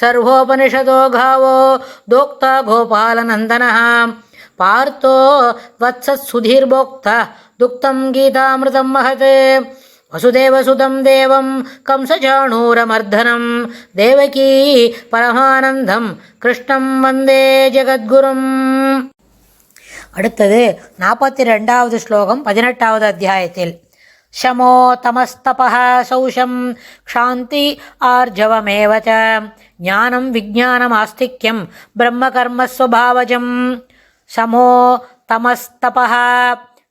सर्वोपनिषदो गावो दोक्ता गोपालनन्दनः पार्थो वत्सत्सुधीर्भोक्ता दुक्तं गीतामृतं महत् वसुदेवसुतं देवं कंसचाणूरमर्दनं देवकी பரமானந்தம் கிருஷ்ணம் வந்தே ஜெகத்குரும் அடுத்தது நாற்பத்தி ரெண்டாவது ஸ்லோகம் பதினெட்டாவது அத்தியாயத்தில் शमो तमस्तपः सौषं क्षान्ति आर्जवमेव च ज्ञानं विज्ञानमास्तिक्यं ब्रह्मकर्मस्वभावजं समो तमस्तपः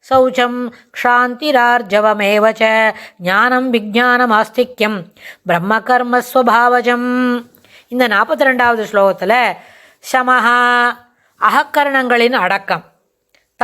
शौचं क्षान्तिरार्जवमेव च ஞானம் விஜானமாஸ்திக்யம் பிரம்மகர்மஸ்வபாவஜம் இந்த நாற்பத்தி ரெண்டாவது ஸ்லோகத்தில் சமஹா அகக்கரணங்களின் அடக்கம்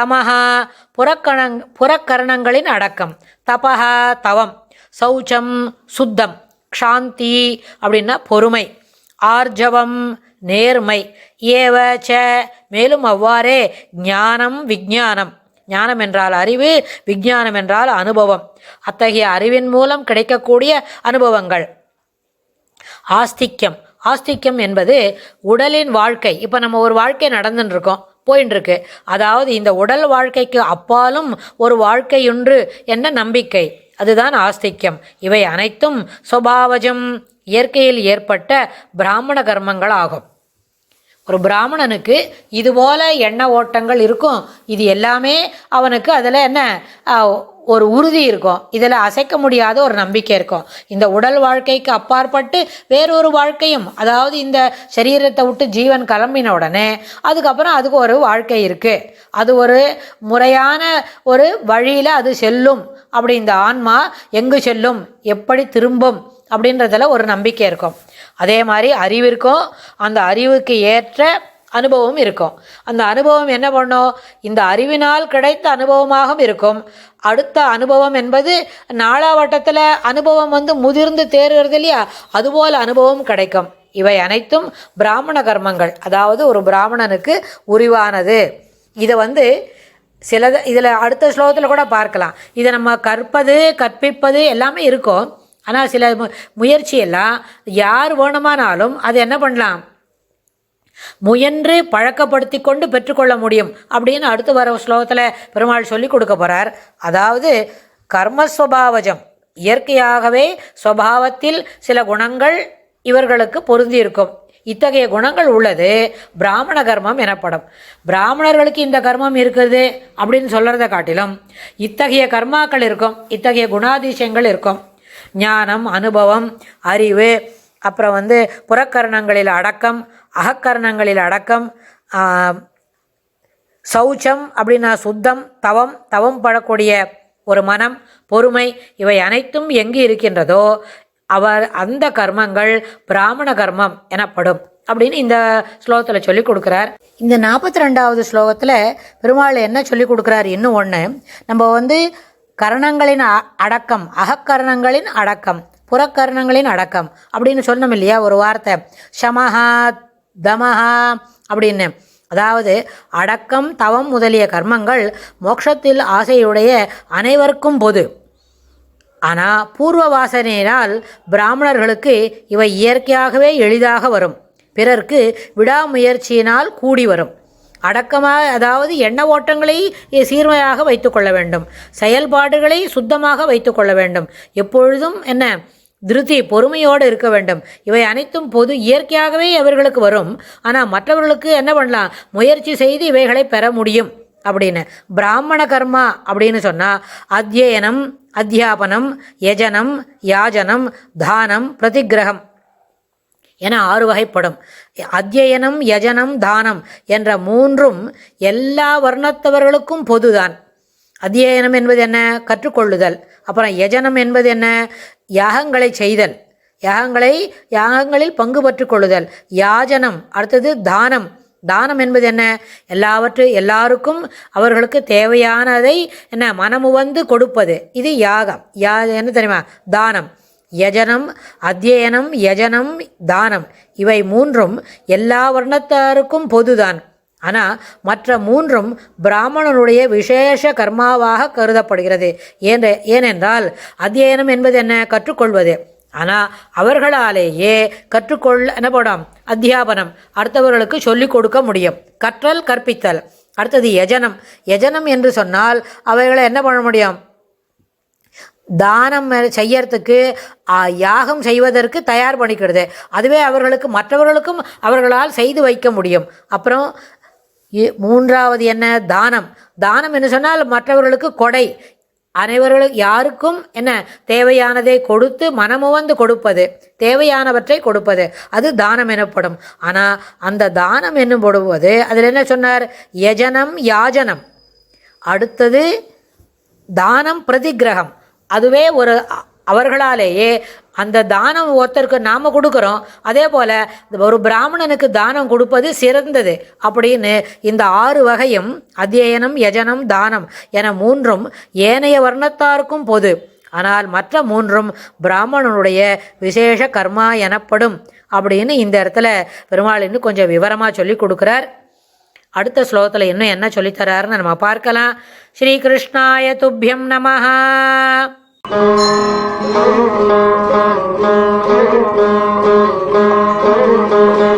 தமஹா புறக்கணங் புறக்கரணங்களின் அடக்கம். தபஹா தவம். சௌச்சம் சுத்தம். க்ஷாந்தி அப்படின்னா பொறுமை. ஆர்ஜவம் நேர்மை. ஏவ ச. மேலும் அவ்வாறே ஞானம் விஞ்ஞானம் ஞானம் என்றால் அறிவு விஞ்ஞானம் என்றால் அனுபவம். அத்தகைய அறிவின் மூலம் கிடைக்கக்கூடிய அனுபவங்கள். ஆஸ்திக்யம். ஆஸ்திக்யம் என்பது உடலின் வாழ்க்கை. இப்போ நம்ம ஒரு வாழ்க்கை நடந்துட்டுருக்கோம் இருக்கோம். போயின்னு இருக்கு அதாவது இந்த உடல் வாழ்க்கைக்கு அப்பாலும் ஒரு வாழ்க்கையுண்டு என்ற நம்பிக்கை. அதுதான் ஆஸ்திக்யம். இவை அனைத்தும் சுபாவஜம் இயற்கையில் ஏற்பட்ட பிராமண கர்மங்கள் ஆகும் ஒரு பிராமணனுக்கு இதுபோல எண்ண ஓட்டங்கள் இருக்கும். இது எல்லாமே அவனுக்கு அதில் என்ன ஒரு உறுதி இருக்கும். இதில் அசைக்க முடியாத ஒரு நம்பிக்கை இருக்கும். இந்த உடல் வாழ்க்கைக்கு அப்பாற்பட்டு வேறொரு வாழ்க்கையும் அதாவது இந்த சரீரத்தை விட்டு ஜீவன் கிளம்பின உடனே அதுக்கப்புறம் அதுக்கு ஒரு வாழ்க்கை இருக்குது அது ஒரு முறையான ஒரு வழியில் அது செல்லும். அப்படி இந்த ஆன்மா எங்கு செல்லும்? எப்படி திரும்பும்? அப்படின்றதில் ஒரு நம்பிக்கை இருக்கும். அதே மாதிரி அறிவிற்கும். அந்த அறிவுக்கு ஏற்ற அனுபவம் இருக்கும். அந்த அனுபவம் என்ன பண்ணும்? இந்த அறிவினால் கிடைத்த அனுபவமாகவும் இருக்கும். அடுத்த அனுபவம் என்பது நாளாவட்டத்தில் அனுபவம் வந்து முதிர்ந்து தேறுகிறது இல்லையா? அதுபோல் அனுபவம் கிடைக்கும். இவை அனைத்தும் பிராமண கர்மங்கள். அதாவது ஒரு பிராமணனுக்கு உரிவானது. இதை வந்து சிலது இதில் அடுத்த ஸ்லோகத்தில் கூட பார்க்கலாம். இதை நம்ம கற்பது கற்பிப்பது எல்லாமே இருக்கும். ஆனால் சில மு யார் வேணுமானாலும் அது என்ன பண்ணலாம்? முயன்று பழக்கப்படுத்தி கொண்டு பெற்றுக்கொள்ள முடியும் அப்படின்னு அடுத்து வர ஸ்லோகத்தில் பெருமாள் சொல்லி கொடுக்க போகிறார் அதாவது கர்மஸ்வபாவஜம். இயற்கையாகவே ஸ்வபாவத்தில் சில குணங்கள் இவர்களுக்கு பொருந்தி இருக்கும் இத்தகைய குணங்கள் உள்ளது பிராமண கர்மம் எனப்படும். பிராமணர்களுக்கு இந்த கர்மம் இருக்குது அப்படின்னு சொல்கிறத காட்டிலும் இத்தகைய கர்மாக்கள் இருக்கும் இத்தகைய குணாதிசயங்கள் இருக்கும். ஞானம் அனுபவம் அறிவு அப்புறம் வந்து புறக்கரணங்களில் அடக்கம் அகக்கரணங்களில் அடக்கம் சௌச்சம் அப்படின்னா சுத்தம் தவம் தவம் படக்கூடிய ஒரு மனம் பொறுமை இவை அனைத்தும் எங்கு இருக்கின்றதோ அவர் அந்த கர்மங்கள் பிராமண கர்மம் எனப்படும் அப்படின்னு இந்த ஸ்லோகத்தில் சொல்லி கொடுக்குறார். இந்த நாற்பத்தி ரெண்டாவது ஸ்லோகத்தில் பெருமாள் என்ன சொல்லி கொடுக்குறார் இன்னும் ஒன்று நம்ம வந்து கரணங்களின் அ- அடக்கம் அகக்கரணங்களின் அடக்கம் புறக்கரணங்களின் அடக்கம் அப்படின்னு சொன்னோம் இல்லையா? ஒரு வார்த்தை. ஷமஹா தமஹா அப்படின்னு. அதாவது அடக்கம் தவம் முதலிய கர்மங்கள் மோட்சத்தில் ஆசையுடைய அனைவருக்கும் பொது. ஆனால் பூர்வ வாசனையினால் பிராமணர்களுக்கு இவை இயற்கையாகவே எளிதாக வரும். பிறர்க்கு விடாமுயற்சியினால் கூடி வரும். அடக்கமாக அதாவது எண்ண ஓட்டங்களை சீர்மையாக வைத்துக்கொள்ள வேண்டும். செயல்பாடுகளை சுத்தமாக வைத்துக்கொள்ள வேண்டும். எப்பொழுதும் என்ன? திருதி பொறுமையோடு இருக்க வேண்டும். இவை அனைத்தும் பொது இயற்கையாகவே அவர்களுக்கு வரும். ஆனால் மற்றவர்களுக்கு என்ன பண்ணலாம்? முயற்சி செய்து இவைகளை பெற முடியும். அப்படின்னு. பிராமண கர்மா அப்படின்னு சொன்னால் அத்தியனம் அத்தியாபனம் யஜனம் யாஜனம் தானம் பிரதிக்கிரகம். என ஆறு வகைப்படும். அத்தியனம் யஜனம் தானம் என்ற மூன்றும் எல்லா வர்ணத்தவர்களுக்கும் பொதுதான். அத்தியனம் என்பது என்ன? கற்றுக்கொள்ளுதல். அப்புறம் யஜனம் என்பது என்ன? யாகங்களை செய்தல். யாகங்களை யாகங்களில் பங்கு பற்றுக் கொள்ளுதல் யாஜனம் அடுத்தது தானம். தானம் என்பது என்ன? எல்லாவற்று எல்லாருக்கும் அவர்களுக்கு தேவையானதை என்ன? மனமுவந்து கொடுப்பது. இது யாகம். யா என்ன தெரியுமா? தானம். யஜனம் அத்தியனம் யஜனம் தானம். இவை மூன்றும் எல்லா வர்ணத்தாருக்கும் பொதுதான். ஆனால் மற்ற மூன்றும் பிராமணனுடைய விசேஷ கர்மாவாக கருதப்படுகிறது. ஏன் ஏனென்றால் அத்தியனம் என்பது என்ன? கற்றுக்கொள்வது. ஆனால் அவர்களாலேயே கற்றுக்கொள்ள எனப்படும் அத்தியாபனம். அடுத்தவர்களுக்கு சொல்லிக் கொடுக்க முடியும். கற்றல் கற்பித்தல். அடுத்தது யஜனம். யஜனம் என்று சொன்னால் அவைகளை என்ன பண்ண முடியும்? தானம் செய்யறதுக்கு யாகம் செய்வதற்கு தயார் பண்ணிக்கிறது. அதுவே அவர்களுக்கு மற்றவர்களுக்கும் அவர்களால் செய்து வைக்க முடியும். அப்புறம் மூன்றாவது என்ன? தானம். தானம் என்று சொன்னால் மற்றவர்களுக்கு கொடை. அனைவர்களும் யாருக்கும் என்ன? தேவையானதை கொடுத்து மனமுவந்து கொடுப்பது. தேவையானவற்றை கொடுப்பது. அது தானம் எனப்படும். ஆனால் அந்த தானம் என்னும் போடுவது அதில் என்ன சொன்னார்? யஜனம் யாஜனம். அடுத்தது தானம் பிரதிகிரகம் அதுவே ஒரு அவர்களாலேயே அந்த தானம் ஒருத்தருக்கு நாம் கொடுக்குறோம். அதே போல் ஒரு பிராமணனுக்கு தானம் கொடுப்பது சிறந்தது அப்படின்னு இந்த ஆறு வகையும் அத்தியனம் யஜனம் தானம் என மூன்றும் ஏனைய வர்ணத்தாருக்கும் பொது. ஆனால் மற்ற மூன்றும் பிராமணனுடைய விசேஷ கர்மா எனப்படும் அப்படின்னு இந்த இடத்துல பெருமாள் இன்னும் கொஞ்சம் விவரமாக சொல்லி கொடுக்குறார். அடுத்த ஸ்லோகத்தில் இன்னும் என்ன சொல்லித்தராருன்னு நம்ம பார்க்கலாம். ஸ்ரீகிருஷ்ணாய துப்பியம் நமஹா. Thank you.